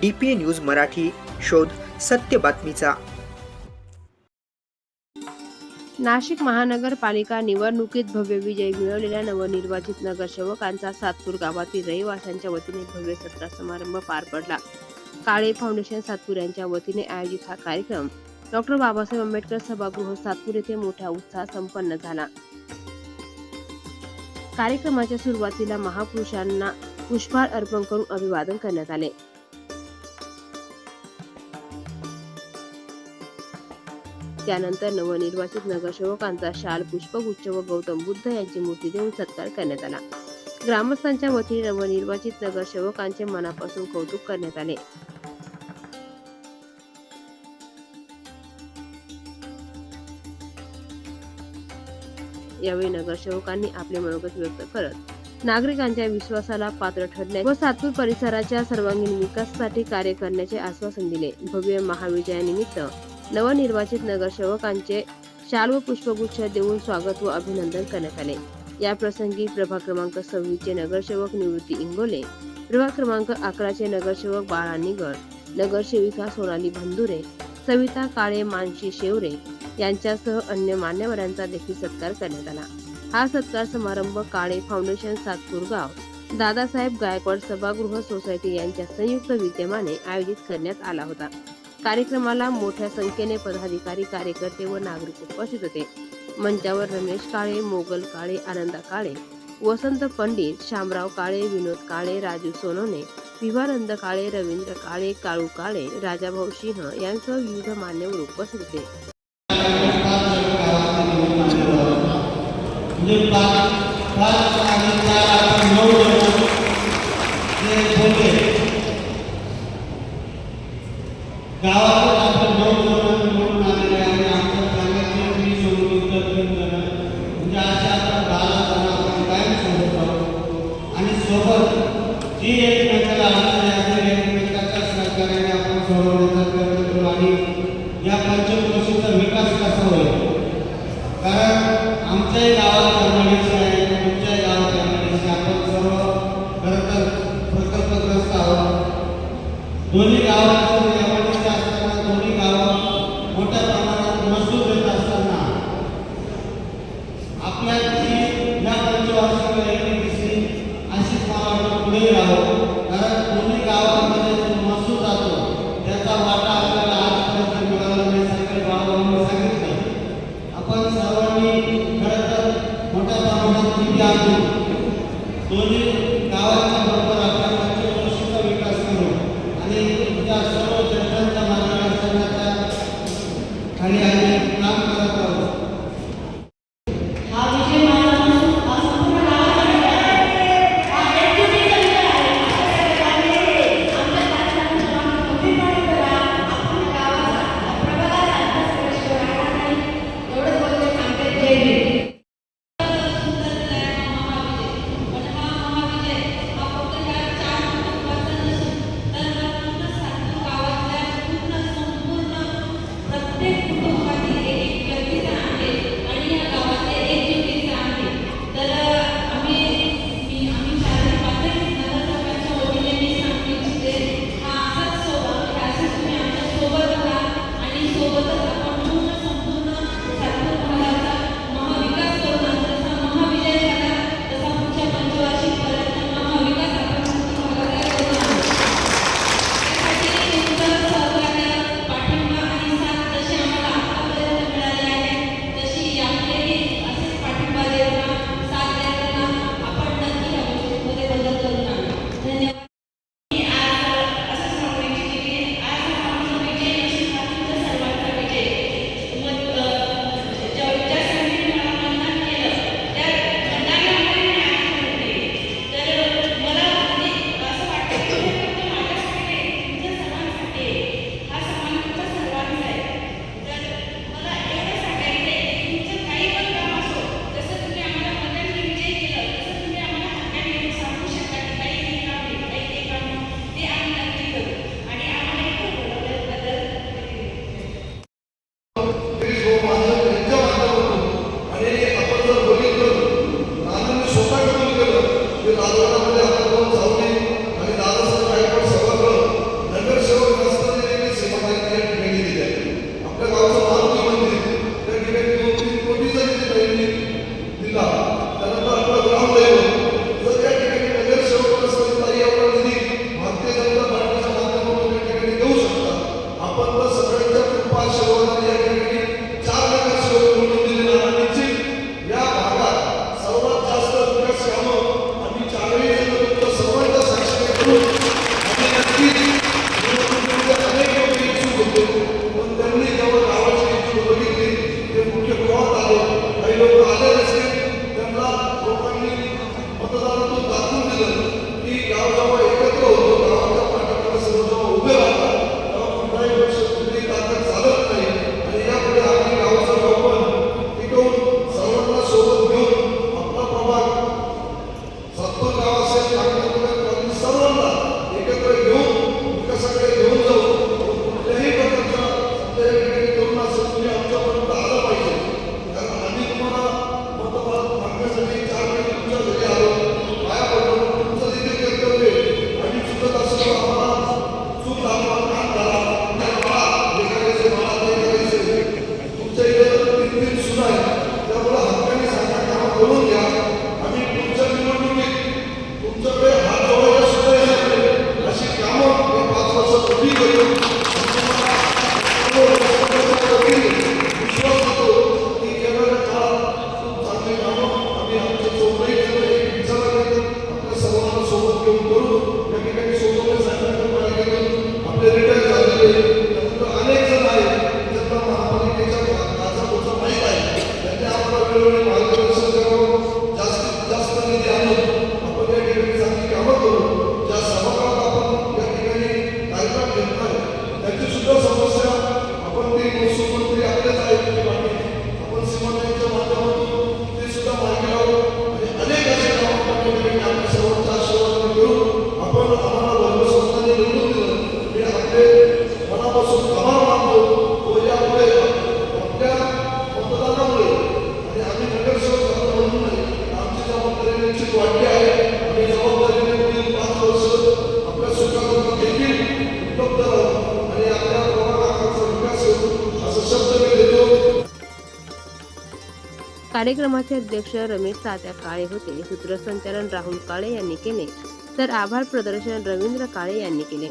D P news Marathi शोध सत्य बातमीचा. नाशिक महानगरपालिका निवडणुकीत भव्य विजय मिळवलेल्या नवनिर्वाचित नगरसेवकांचा सातपूर गावातील रहिवाशांच्या वतीने भव्य सत्कार समारंभ पार पडला. काळे फाउंडेशन सातपूर यांच्या वतीने आयोजित हा कार्यक्रम डॉक्टर बाबासाहेब आंबेडकर सभागृह सातपूर येथे मोठ्या उत्साहात संपन्न झाला. कार्यक्रमाच्या सुरुवातीला महापुरुषांना पुष्पहार अर्पण करून अभिवादन करण्यात आले. त्यानंतर नवनिर्वाचित नगरसेवकांचा शाल पुष्पगुच्छ व गौतम बुद्ध यांची मूर्ती देऊन सत्कार करण्यात आला. ग्रामस्थांच्या वतीने नवनिर्वाचित नगरसेवकांचे मनापासून कौतुक करण्यात आले. यावेळी नगरसेवकांनी आपले मनोगत व्यक्त करत नागरिकांच्या विश्वासाला पात्र ठरले व सातपूर परिसराच्या सर्वांगीण विकासासाठी कार्य करण्याचे आश्वासन दिले. भव्य महाविजयानिमित्त नवनिर्वाचित नगरसेवकांचे शाल व पुष्पगुच्छ देऊन स्वागत व अभिनंदन करण्यात आले. या प्रसंगी प्रभाग क्रमांक सव्वीसचे नगरसेवक निवृत्ती इंगोले प्रभाग क्रमांक अकराचे नगरसेवक बाळा निगड नगरसेविका सोनाली भंदुरे सविता काळे मानशी शेवरे यांच्यासह अन्य मान्यवरांचा देखील सत्कार करण्यात आला. हा सत्कार समारंभ काळे फाउंडेशन सातपूरगाव दादासाहेब गायकवाड सभागृह सोसायटी यांच्या संयुक्त विद्यमाने आयोजित करण्यात आला होता. कार्यक्रमाला मोठ्या संख्येने पदाधिकारी कार्यकर्ते व नागरिक उपस्थित होते. मंचावर रमेश काळे मोगल काळे आनंदा काळे वसंत पंडित शामराव काळे विनोद काळे राजू सोनवणे विवानंद काळे रवींद्र काळे काळू काळे राजाभाऊ सिंह यांसह विविध मान्यवर उपस्थित होते म्हणजे पाच पाच आणि चार आपण नऊ जण जे बोलले गावात आपण दोन जण निवडून आलेले आहे आमच्या सांगायचे मी सोडून इतर तीन जण. म्हणजे असे आपण दहा जण आपण कायम सोबत आहोत. आणि सोबत जी एकमेकाला अडचणी असेल एकमेकाच्या सहकार्याने आपण सोडवण्याचा प्रयत्न करू आणि या पंचक्रोशीचा विकास कसा होईल? कारण आमच्याही पुढे कारण कोणी गावामध्ये जो महसूल जातो त्याचा वाटा आपल्याला आजपर्यंत मिळाला सरकारी बाबांनी सांगितलं. आपण सर्वांनी खरं तर मोठ्या प्रमाणात किती दोन्ही गावांच्या बरोबर आपण पंचकृषीचा विकास करू. आणि त्या सर्व खाली कार्यक्रमाचे अध्यक्ष रमेश तात्या काळे होते. सूत्रसंचालन राहुल काळे यांनी केले. तर आभार प्रदर्शन रवींद्र काळे यांनी केले.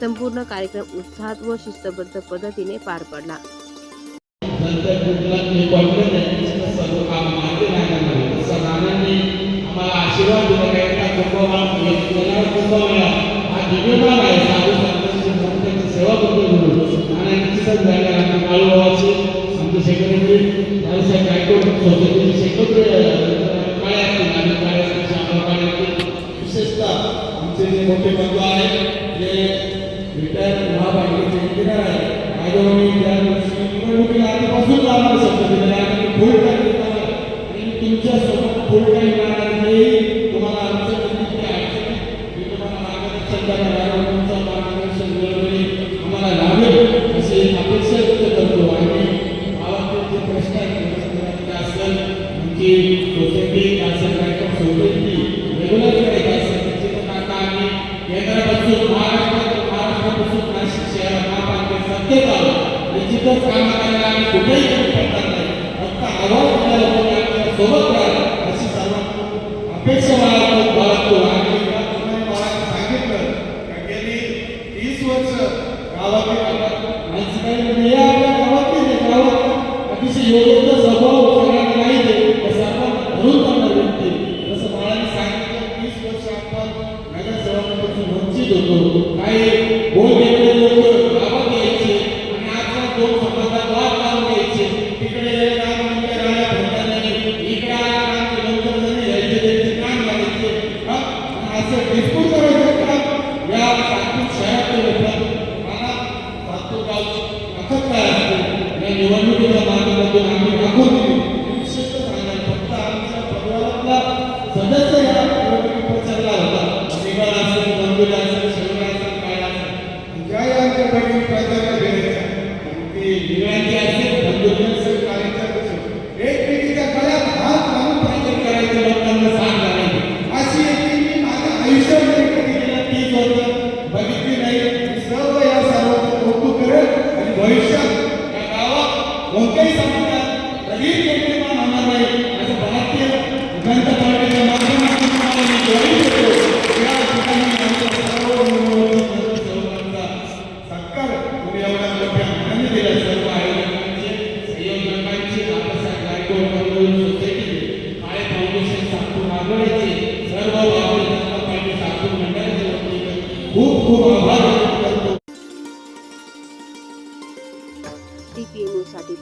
संपूर्ण कार्यक्रम उत्साहात व शिस्तबद्ध पद्धतीने पार पडला. सेवा करतो म्हणून आमचे जे मोठे बंधू आहेत जे रिटायर महापालिकेचे इंजिनियर आहेत आजोबांनी त्या दिवशी निवडणुकीला आधीपासून लावणार शब्द फुल टाइम आणि तुमच्यासोबत फुल नाही तुम्हाला आमचं मी तुम्हाला मार्गदर्शन करणार निश्चितच काम करायला आम्ही कुठेही कमी पडणार नाही फक्त आवाज दिला लोकांनी आपल्यासोबत राहा अशी सर्वांना अपेक्षा बाळगतो बाळगतो आणि सांगितलं का गेली तीस वर्ष काही हे आपल्या गावात अतिशय योग्य स्वभाव सगळ्यांना नाही दे तसं आपण धरून चालणार व्यक्ती जसं बाळाने सांगितलं तीस वर्ष आपण नगरसेवकापासून वंचित होतो काही बोल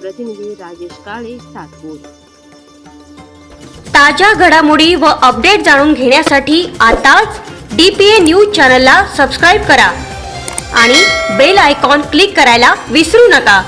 प्रतिनिधी राजेश काळे सातपूर. ताज्या घडामोडी व अपडेट जाणून घेण्यासाठी आताच डी पी ए न्यूज चॅनलला सबस्क्राईब करा आणि बेल आयकॉन क्लिक करायला विसरू नका.